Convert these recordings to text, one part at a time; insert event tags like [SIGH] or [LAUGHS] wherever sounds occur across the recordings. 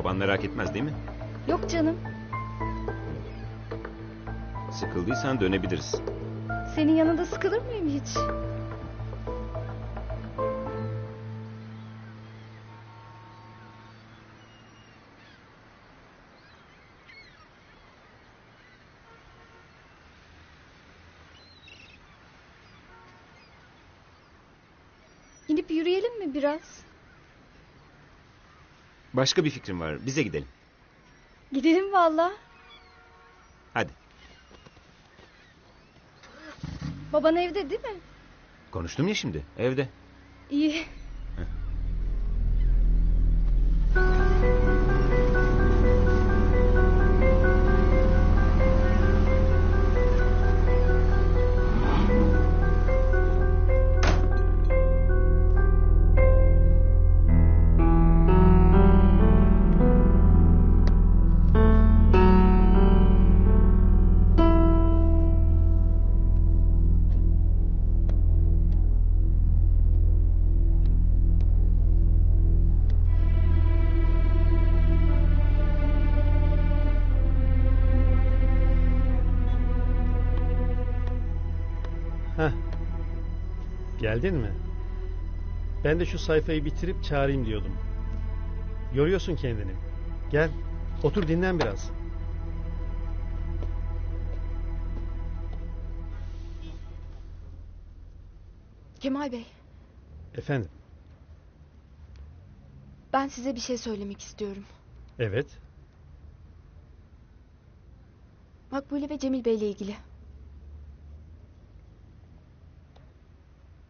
Baban merak etmez değil mi? Yok canım. Sıkıldıysan dönebiliriz. Senin yanında sıkılır mıyım hiç? İnip yürüyelim mi biraz? Başka bir fikrim var. Bize gidelim. Gidelim valla. Hadi. Baban evde değil mi? Konuştum ya şimdi. Evde. İyi. Geldin mi? Ben de şu sayfayı bitirip çağırayım diyordum. Yoruyorsun kendini. Gel, otur dinlen biraz. Kemal Bey, Efendim, ben size bir şey söylemek istiyorum. evet. Makbule ve Cemil Bey'le ilgili.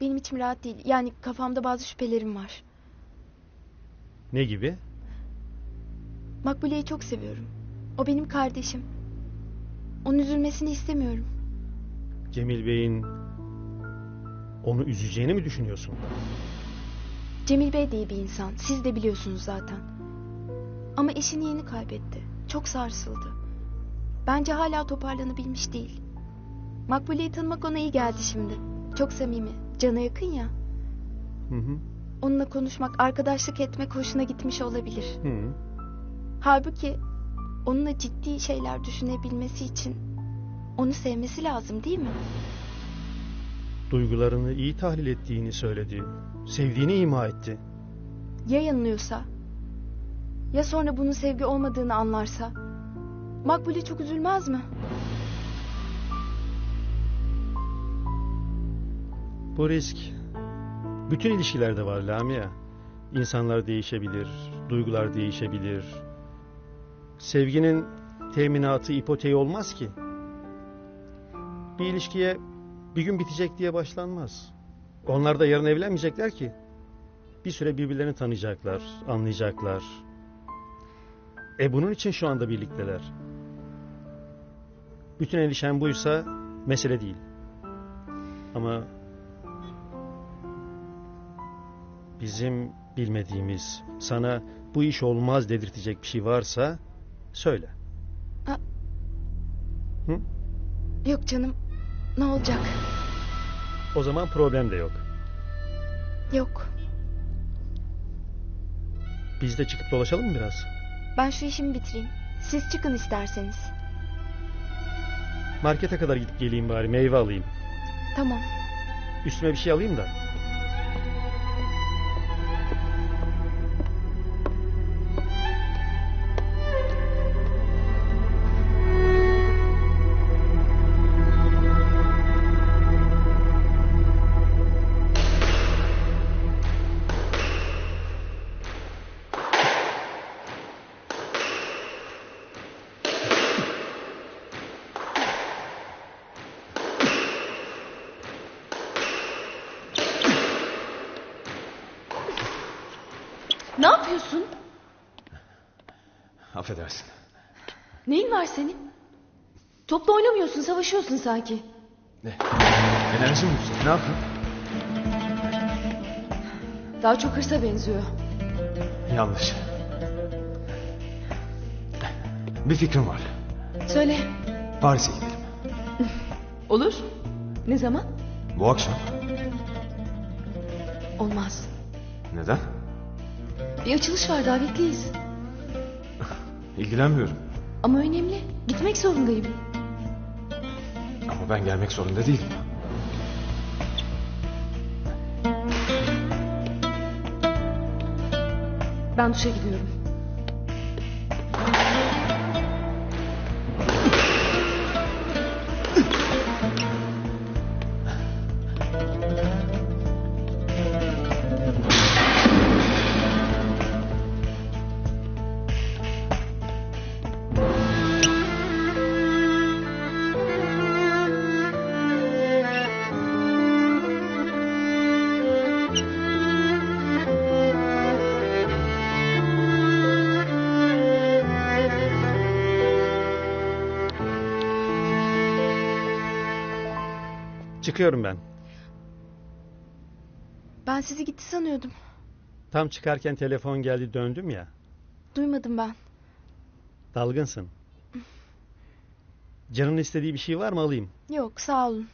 Benim içim rahat değil. Yani kafamda bazı şüphelerim var. Ne gibi? Makbule'yi çok seviyorum. O benim kardeşim. Onun üzülmesini istemiyorum. Cemil Bey'in onu üzeceğini mi düşünüyorsun? Cemil Bey de iyi bir insan. Siz de biliyorsunuz zaten. Ama eşini yeni kaybetti. Çok sarsıldı. Bence hala toparlanabilmiş değil. Makbule'yi tanımak ona iyi geldi şimdi. Çok samimi. Cana yakın ya. Hı hı. Onunla konuşmak, arkadaşlık etmek hoşuna gitmiş olabilir. hı. Halbuki onunla ciddi şeyler düşünebilmesi için onu sevmesi lazım değil mi? Duygularını iyi tahlil ettiğini söyledi. Sevdiğini ima etti. Ya yanılıyorsa? Ya sonra bunun sevgi olmadığını anlarsa? Makbule çok üzülmez mi? Bu risk bütün ilişkilerde var Lamia. İnsanlar değişebilir, duygular değişebilir. Sevginin teminatı, ipoteği olmaz ki. Bir ilişkiye bir gün bitecek diye başlanmaz. Onlar da yarın evlenmeyecekler ki. Bir süre birbirlerini tanıyacaklar, anlayacaklar. E bunun için şu anda birlikteler. Bütün endişen buysa mesele değil. Ama bizim bilmediğimiz, sana bu iş olmaz dedirtecek bir şey varsa söyle. Ha. Hı? Yok canım. Ne olacak? O zaman problem de yok. Yok. Biz de çıkıp dolaşalım mı biraz? Ben şu işimi bitireyim. Siz çıkın isterseniz. Markete kadar gidip geleyim bari meyve alayım. Tamam. Üstüme bir şey alayım da. Affedersin. Neyin var senin? Topla oynamıyorsun, savaşıyorsun sanki. Ne? Enerji mi yüksek? Ne yapayım? Daha çok hırsa benziyor. Yanlış. Bir fikrim var. Söyle. Paris'e gidelim. [LAUGHS] Olur. Ne zaman? Bu akşam. Olmaz. Neden? Bir açılış var, davetliyiz. İlgilenmiyorum. Ama önemli. Gitmek zorundayım. Ama ben gelmek zorunda değilim. Ben duşa gidiyorum. Çıkıyorum ben. Ben sizi gitti sanıyordum. Tam çıkarken telefon geldi döndüm ya. Duymadım ben. Dalgınsın. Canın istediği bir şey var mı alayım? Yok sağ olun.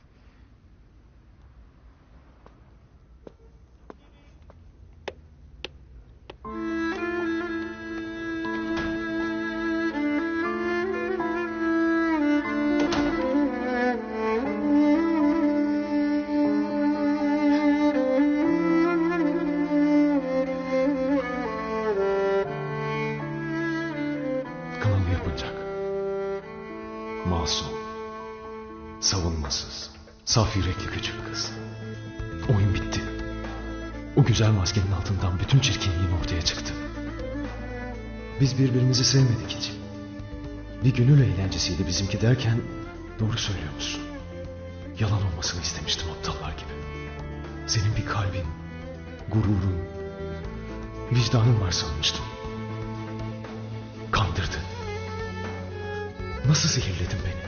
Saf yürekli küçük kız. Oyun bitti. O güzel maskenin altından bütün çirkinliğin ortaya çıktı. Biz birbirimizi sevmedik hiç. Bir gönül eğlencesiydi bizimki derken doğru söylüyormuşsun. Yalan olmasını istemiştim aptallar gibi. Senin bir kalbin, gururun, vicdanın var sanmıştım. Kandırdı. Nasıl zehirledin beni?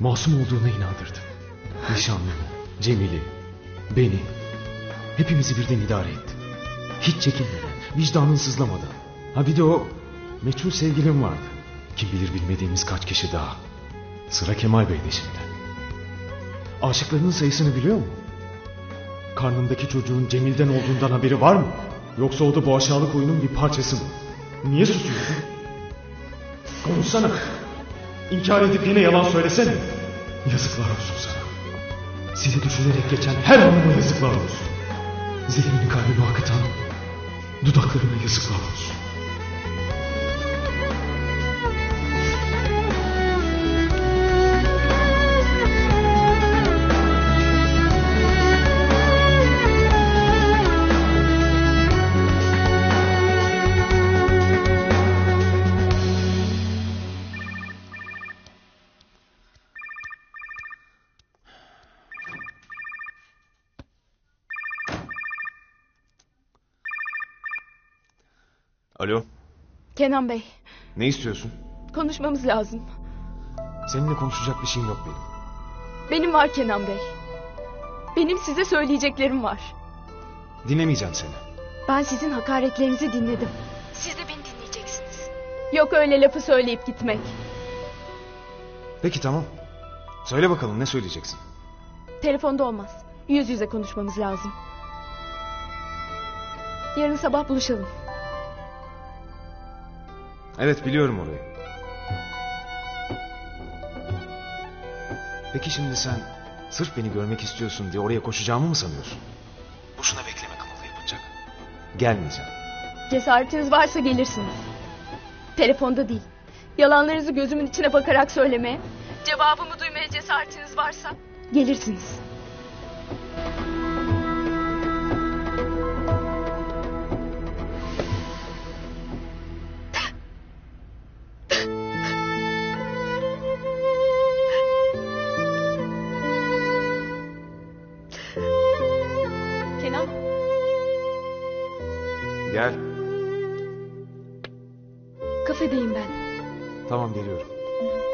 Masum olduğuna inandırdın. Nişanlımı, Cemil'i, beni. Hepimizi birden idare etti. Hiç çekinmeden, vicdanın sızlamadan. Ha bir de o meçhul sevgilim vardı. Kim bilir bilmediğimiz kaç kişi daha. Sıra Kemal Bey'de şimdi. Aşıklarının sayısını biliyor mu? Karnındaki çocuğun Cemil'den olduğundan haberi var mı? Yoksa o da bu aşağılık oyunun bir parçası mı? Niye susuyorsun? Konuşsana. İnkar edip yine yalan söylesene. Yazıklar olsun sana. Sizi düşünerek geçen her anıma yazıklar olsun. Zehrini kalbime akıtan dudaklarına yazıklar olsun. Alo, Kenan Bey ne istiyorsun? konuşmamız lazım. Seninle konuşacak bir şeyim yok benim. Benim var Kenan Bey. Benim size söyleyeceklerim var. Dinlemeyeceğim seni. Ben sizin hakaretlerinizi dinledim. Siz de beni dinleyeceksiniz. Yok öyle lafı söyleyip gitmek. Peki tamam. Söyle bakalım ne söyleyeceksin? Telefonda olmaz. Yüz yüze konuşmamız lazım. Yarın sabah buluşalım. Evet biliyorum orayı. Peki şimdi sen sırf beni görmek istiyorsun diye oraya koşacağımı mı sanıyorsun? Boşuna bekleme kanalı yapacak. Gelmeyeceğim. Cesaretiniz varsa gelirsiniz. Telefonda değil. Yalanlarınızı gözümün içine bakarak söylemeye, cevabımı duymaya cesaretiniz varsa gelirsiniz. ben. Tamam geliyorum. Hı.